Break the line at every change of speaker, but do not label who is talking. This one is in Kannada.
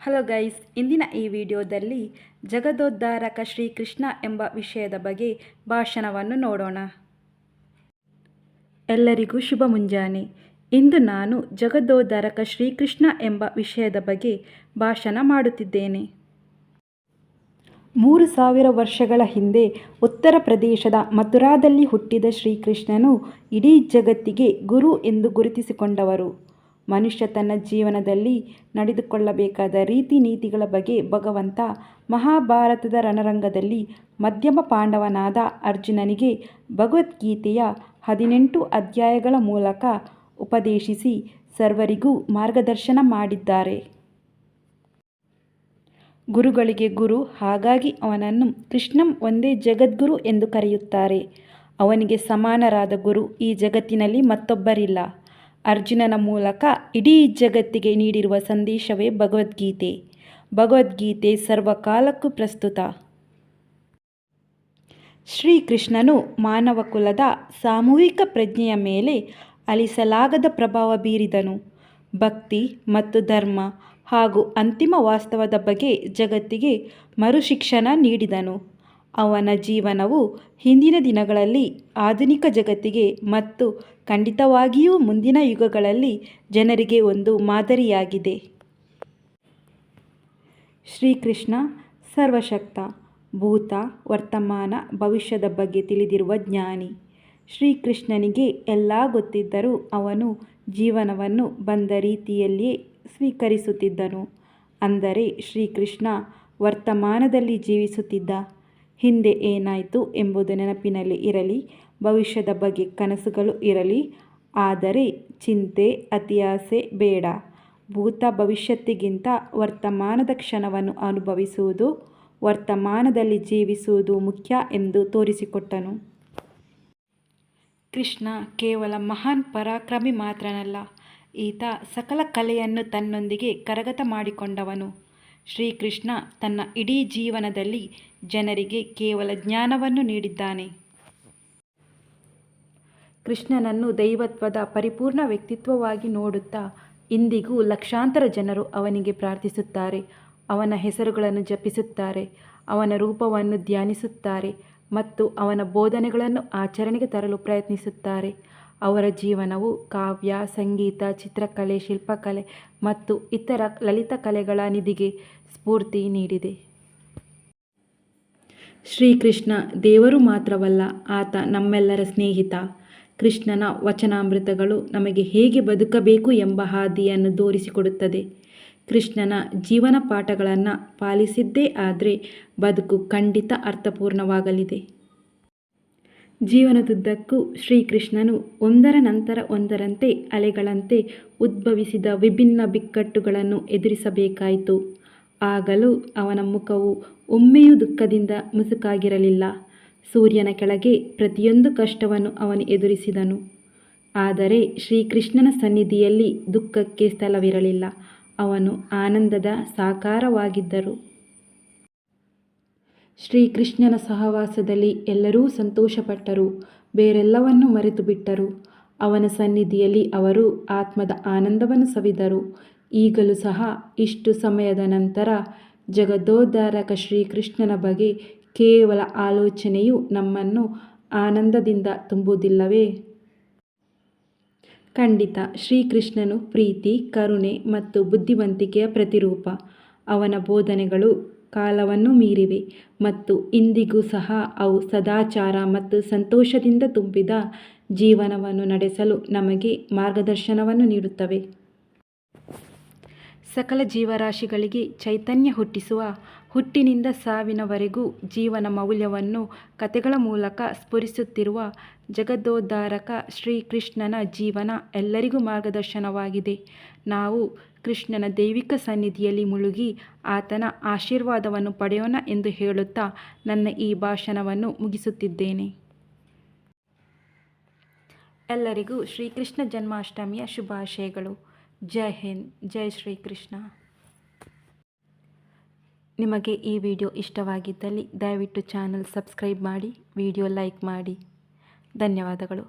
ಹಲೋ ಗೈಸ್ ಇಂದಿನ ಈ ವಿಡಿಯೋದಲ್ಲಿ ಜಗದೋದ್ಧಾರಕ ಶ್ರೀಕೃಷ್ಣ ಎಂಬ ವಿಷಯದ ಬಗ್ಗೆ ಭಾಷಣವನ್ನು ನೋಡೋಣ. ಎಲ್ಲರಿಗೂ ಶುಭ ಮುಂಜಾನೆ. ಇಂದು ನಾನು ಜಗದೋದ್ಧಾರಕ ಶ್ರೀಕೃಷ್ಣ ಎಂಬ ವಿಷಯದ ಬಗ್ಗೆ ಭಾಷಣ ಮಾಡುತ್ತಿದ್ದೇನೆ. ಮೂರು ಸಾವಿರ ವರ್ಷಗಳ ಹಿಂದೆ ಉತ್ತರ ಪ್ರದೇಶದ ಮಥುರಾದಲ್ಲಿ ಹುಟ್ಟಿದ ಶ್ರೀಕೃಷ್ಣನು ಇಡೀ ಜಗತ್ತಿಗೆ ಗುರು ಎಂದು ಗುರುತಿಸಿಕೊಂಡವರು. ಮನುಷ್ಯ ತನ್ನ ಜೀವನದಲ್ಲಿ ನಡೆದುಕೊಳ್ಳಬೇಕಾದ ರೀತಿ ನೀತಿಗಳ ಬಗ್ಗೆ ಭಗವಂತ ಮಹಾಭಾರತದ ರಣರಂಗದಲ್ಲಿ ಮಧ್ಯಮ ಪಾಂಡವನಾದ ಅರ್ಜುನನಿಗೆ ಭಗವದ್ಗೀತೆಯ ಹದಿನೆಂಟು ಅಧ್ಯಾಯಗಳ ಮೂಲಕ ಉಪದೇಶಿಸಿ ಸರ್ವರಿಗೂ ಮಾರ್ಗದರ್ಶನ ಮಾಡಿದ್ದಾರೆ. ಗುರುಗಳಿಗೆ ಗುರು, ಹಾಗಾಗಿ ಅವನನ್ನು ಕೃಷ್ಣಂ ಒಂದೇ ಜಗದ್ಗುರು ಎಂದು ಕರೆಯುತ್ತಾರೆ. ಅವನಿಗೆ ಸಮಾನರಾದ ಗುರು ಈ ಜಗತ್ತಿನಲ್ಲಿ ಮತ್ತೊಬ್ಬರಿಲ್ಲ. ಅರ್ಜುನನ ಮೂಲಕ ಇಡೀ ಜಗತ್ತಿಗೆ ನೀಡಿರುವ ಸಂದೇಶವೇ ಭಗವದ್ಗೀತೆ. ಭಗವದ್ಗೀತೆ ಸರ್ವಕಾಲಕ್ಕೂ ಪ್ರಸ್ತುತ. ಶ್ರೀಕೃಷ್ಣನು ಮಾನವ ಕುಲದ ಸಾಮೂಹಿಕ ಪ್ರಜ್ಞೆಯ ಮೇಲೆ ಅಳಿಸಲಾಗದ ಪ್ರಭಾವ ಬೀರಿದನು. ಭಕ್ತಿ ಮತ್ತು ಧರ್ಮ ಹಾಗೂ ಅಂತಿಮ ವಾಸ್ತವದ ಬಗ್ಗೆ ಜಗತ್ತಿಗೆ ಮರುಶಿಕ್ಷಣ ನೀಡಿದನು. ಅವನ ಜೀವನವು ಹಿಂದಿನ ದಿನಗಳಲ್ಲಿ ಆಧುನಿಕ ಜಗತ್ತಿಗೆ ಮತ್ತು ಖಂಡಿತವಾಗಿಯೂ ಮುಂದಿನ ಯುಗಗಳಲ್ಲಿ ಜನರಿಗೆ ಒಂದು ಮಾದರಿಯಾಗಿದೆ. ಶ್ರೀಕೃಷ್ಣ ಸರ್ವಶಕ್ತ, ಭೂತ, ವರ್ತಮಾನ, ಭವಿಷ್ಯದ ಬಗ್ಗೆ ತಿಳಿದಿರುವ ಜ್ಞಾನಿ. ಶ್ರೀಕೃಷ್ಣನಿಗೆ ಎಲ್ಲ ಗೊತ್ತಿದ್ದರೂ ಅವನು ಜೀವನವನ್ನು ಬಂದ ರೀತಿಯಲ್ಲಿಯೇ ಸ್ವೀಕರಿಸುತ್ತಿದ್ದನು. ಅಂದರೆ ಶ್ರೀಕೃಷ್ಣ ವರ್ತಮಾನದಲ್ಲಿ ಜೀವಿಸುತ್ತಿದ್ದ ಹಿಂದೆ ಏನಾಯಿತು ಎಂಬುದು ನೆನಪಿನಲ್ಲಿ ಇರಲಿ, ಭವಿಷ್ಯದ ಬಗ್ಗೆ ಕನಸುಗಳು ಇರಲಿ. ಆದರೆ ಚಿಂತೆ, ಅತಿಯಾಸೆ ಬೇಡ. ಭೂತ ಭವಿಷ್ಯತ್ತಿಗಿಂತ ವರ್ತಮಾನದ ಕ್ಷಣವನ್ನು ಅನುಭವಿಸುವುದು, ವರ್ತಮಾನದಲ್ಲಿ ಜೀವಿಸುವುದು ಮುಖ್ಯ ಎಂದು ತೋರಿಸಿಕೊಟ್ಟನು. ಕೃಷ್ಣ ಕೇವಲ ಮಹಾನ್ ಪರಾಕ್ರಮಿ ಮಾತ್ರನಲ್ಲ, ಈತ ಸಕಲ ಕಲೆಯನ್ನು ತನ್ನೊಂದಿಗೆ ಕರಗತ ಮಾಡಿಕೊಂಡವನು. ಶ್ರೀಕೃಷ್ಣ ತನ್ನ ಇಡೀ ಜೀವನದಲ್ಲಿ ಜನರಿಗೆ ಕೇವಲ ಜ್ಞಾನವನ್ನು ನೀಡಿದ್ದಾನೆ. ಕೃಷ್ಣನನ್ನು ದೈವತ್ವದ ಪರಿಪೂರ್ಣ ವ್ಯಕ್ತಿತ್ವವಾಗಿ ನೋಡುತ್ತಾ ಇಂದಿಗೂ ಲಕ್ಷಾಂತರ ಜನರು ಅವನಿಗೆ ಪ್ರಾರ್ಥಿಸುತ್ತಾರೆ. ಅವನ ಹೆಸರುಗಳನ್ನು ಜಪಿಸುತ್ತಾರೆ. ಅವನ ರೂಪವನ್ನು ಧ್ಯಾನಿಸುತ್ತಾರೆ ಮತ್ತು ಅವನ ಬೋಧನೆಗಳನ್ನು ಆಚರಣೆಗೆ ತರಲು ಪ್ರಯತ್ನಿಸುತ್ತಾರೆ. ಅವರ ಜೀವನವು ಕಾವ್ಯ, ಸಂಗೀತ, ಚಿತ್ರಕಲೆ, ಶಿಲ್ಪಕಲೆ ಮತ್ತು ಇತರ ಲಲಿತ ಕಲೆಗಳ ನಿಧಿಗೆ ಸ್ಫೂರ್ತಿ ನೀಡಿದೆ. ಶ್ರೀಕೃಷ್ಣ ದೇವರು ಮಾತ್ರವಲ್ಲ ಆತ ನಮ್ಮೆಲ್ಲರ ಸ್ನೇಹಿತ. ಕೃಷ್ಣನ ವಚನಾಮೃತಗಳು ನಮಗೆ ಹೇಗೆ ಬದುಕಬೇಕು ಎಂಬ ಹಾದಿಯನ್ನು ತೋರಿಸಿಕೊಡುತ್ತದೆ. ಕೃಷ್ಣನ ಜೀವನ ಪಾಠಗಳನ್ನು ಪಾಲಿಸಿದ್ದೇ ಆದರೆ ಬದುಕು ಖಂಡಿತ ಅರ್ಥಪೂರ್ಣವಾಗಲಿದೆ. ಜೀವನದುದ್ದಕ್ಕೂ ಶ್ರೀಕೃಷ್ಣನು ಒಂದರ ನಂತರ ಒಂದರಂತೆ ಅಲೆಗಳಂತೆ ಉದ್ಭವಿಸಿದ ವಿಭಿನ್ನ ಬಿಕ್ಕಟ್ಟುಗಳನ್ನು ಎದುರಿಸಬೇಕಾಯಿತು. ಆಗಲೂ ಅವನ ಮುಖವು ಒಮ್ಮೆಯೂ ದುಃಖದಿಂದ ಮುಸುಕಾಗಿರಲಿಲ್ಲ. ಸೂರ್ಯನ ಕೆಳಗೆ ಪ್ರತಿಯೊಂದು ಕಷ್ಟವನ್ನು ಅವನು ಎದುರಿಸಿದನು. ಆದರೆ ಶ್ರೀಕೃಷ್ಣನ ಸನ್ನಿಧಿಯಲ್ಲಿ ದುಃಖಕ್ಕೆ ಸ್ಥಳವಿರಲಿಲ್ಲ. ಅವನು ಆನಂದದ ಸಾಕಾರವಾಗಿದ್ದರು. ಶ್ರೀಕೃಷ್ಣನ ಸಹವಾಸದಲ್ಲಿ ಎಲ್ಲರೂ ಸಂತೋಷಪಟ್ಟರು, ಬೇರೆಲ್ಲವನ್ನೂ ಮರೆತು ಬಿಟ್ಟರು ಅವನ ಸನ್ನಿಧಿಯಲ್ಲಿ ಅವರು ಆತ್ಮದ ಆನಂದವನ್ನು ಸವಿದರು. ಈಗಲೂ ಸಹ ಇಷ್ಟು ಸಮಯದ ನಂತರ ಜಗದೋದ್ಧಾರಕ ಶ್ರೀಕೃಷ್ಣನ ಬಗ್ಗೆ ಕೇವಲ ಆಲೋಚನೆಯು ನಮ್ಮನ್ನು ಆನಂದದಿಂದ ತುಂಬುವುದಿಲ್ಲವೇ ಖಂಡಿತ, ಶ್ರೀಕೃಷ್ಣನು ಪ್ರೀತಿ, ಕರುಣೆ ಮತ್ತು ಬುದ್ಧಿವಂತಿಕೆಯ ಪ್ರತಿರೂಪ. ಅವನ ಬೋಧನೆಗಳು ಕಾಲವನ್ನು ಮೀರಿವೆ ಮತ್ತು ಇಂದಿಗೂ ಸಹ ಅವು ಸದಾಚಾರ ಮತ್ತು ಸಂತೋಷದಿಂದ ತುಂಬಿದ ಜೀವನವನ್ನು ನಡೆಸಲು ನಮಗೆ ಮಾರ್ಗದರ್ಶನವನ್ನು ನೀಡುತ್ತವೆ. ಸಕಲ ಜೀವರಾಶಿಗಳಿಗೆ ಚೈತನ್ಯ ಹುಟ್ಟಿಸುವ ಹುಟ್ಟಿನಿಂದ ಸಾವಿನವರೆಗೂ ಜೀವನ ಮೌಲ್ಯವನ್ನು ಕಥೆಗಳ ಮೂಲಕ ಸ್ಫುರಿಸುತ್ತಿರುವ ಜಗದೋದ್ಧಾರಕ ಶ್ರೀಕೃಷ್ಣನ ಜೀವನ ಎಲ್ಲರಿಗೂ ಮಾರ್ಗದರ್ಶನವಾಗಿದೆ. ನಾವು ಕೃಷ್ಣನ ದೈವಿಕ ಸನ್ನಿಧಿಯಲ್ಲಿ ಮುಳುಗಿ ಆತನ ಆಶೀರ್ವಾದವನ್ನು ಪಡೆಯೋಣ ಎಂದು ಹೇಳುತ್ತಾ ನನ್ನ ಈ ಭಾಷಣವನ್ನು ಮುಗಿಸುತ್ತಿದ್ದೇನೆ. ಎಲ್ಲರಿಗೂ ಶ್ರೀಕೃಷ್ಣ ಜನ್ಮಾಷ್ಟಮಿಯ ಶುಭಾಶಯಗಳು. ಜೈ ಹಿಂದ್, ಜೈ ಶ್ರೀಕೃಷ್ಣ. ನಿಮಗೆ ಈ ವಿಡಿಯೋ ಇಷ್ಟವಾಗಿದ್ದಲ್ಲಿ ದಯವಿಟ್ಟು ಚಾನಲ್ ಸಬ್ಸ್ಕ್ರೈಬ್ ಮಾಡಿ, ವಿಡಿಯೋ ಲೈಕ್ ಮಾಡಿ. ಧನ್ಯವಾದಗಳು.